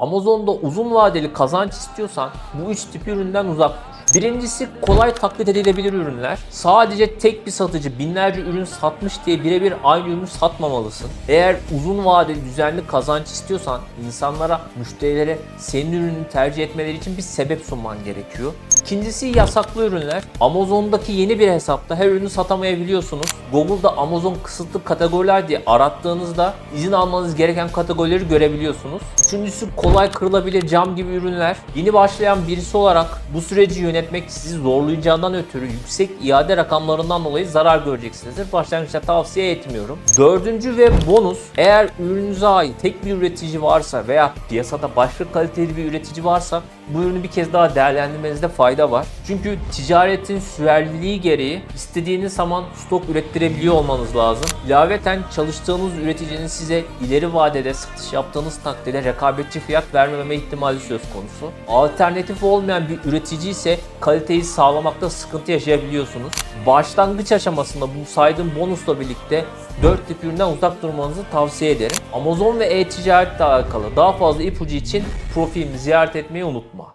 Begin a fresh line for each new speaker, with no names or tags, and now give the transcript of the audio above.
Amazon'da uzun vadeli kazanç istiyorsan bu üç tip üründen uzak dur. Birincisi kolay taklit edilebilir ürünler. Sadece tek bir satıcı binlerce ürün satmış diye birebir aynı ürünü satmamalısın. Eğer uzun vadeli düzenli kazanç istiyorsan insanlara, müşterilere senin ürünü tercih etmeleri için bir sebep sunman gerekiyor. İkincisi yasaklı ürünler. Amazon'daki yeni bir hesapta her ürünü satamayabiliyorsunuz. Google'da Amazon kısıtlı kategoriler diye arattığınızda izin almanız gereken kategorileri görebiliyorsunuz. Üçüncüsü kolay kırılabilir cam gibi ürünler. Yeni başlayan birisi olarak bu süreci yönetmek sizi zorlayacağından ötürü yüksek iade rakamlarından dolayı zarar göreceksinizdir. Başlangıçta tavsiye etmiyorum. Dördüncü ve bonus eğer ürününüze ait tek bir üretici varsa veya piyasada başka kaliteli bir üretici varsa bu ürünü bir kez daha değerlendirmenizde fayda var. Çünkü ticaretin sürekliliği gereği istediğiniz zaman stok ürettirebiliyor olmanız lazım. İlaveten çalıştığınız üreticinin size ileri vadede satış yaptığınız takdirde rekabetçi fiyat vermeme ihtimali söz konusu. Alternatif olmayan bir üretici ise kaliteyi sağlamakta sıkıntı yaşayabiliyorsunuz. Başlangıç aşamasında bu saydığım bonusla birlikte 4 tip üründen uzak durmanızı tavsiye ederim. Amazon ve e-ticaretle alakalı daha fazla ipucu için profilimi ziyaret etmeyi unutma.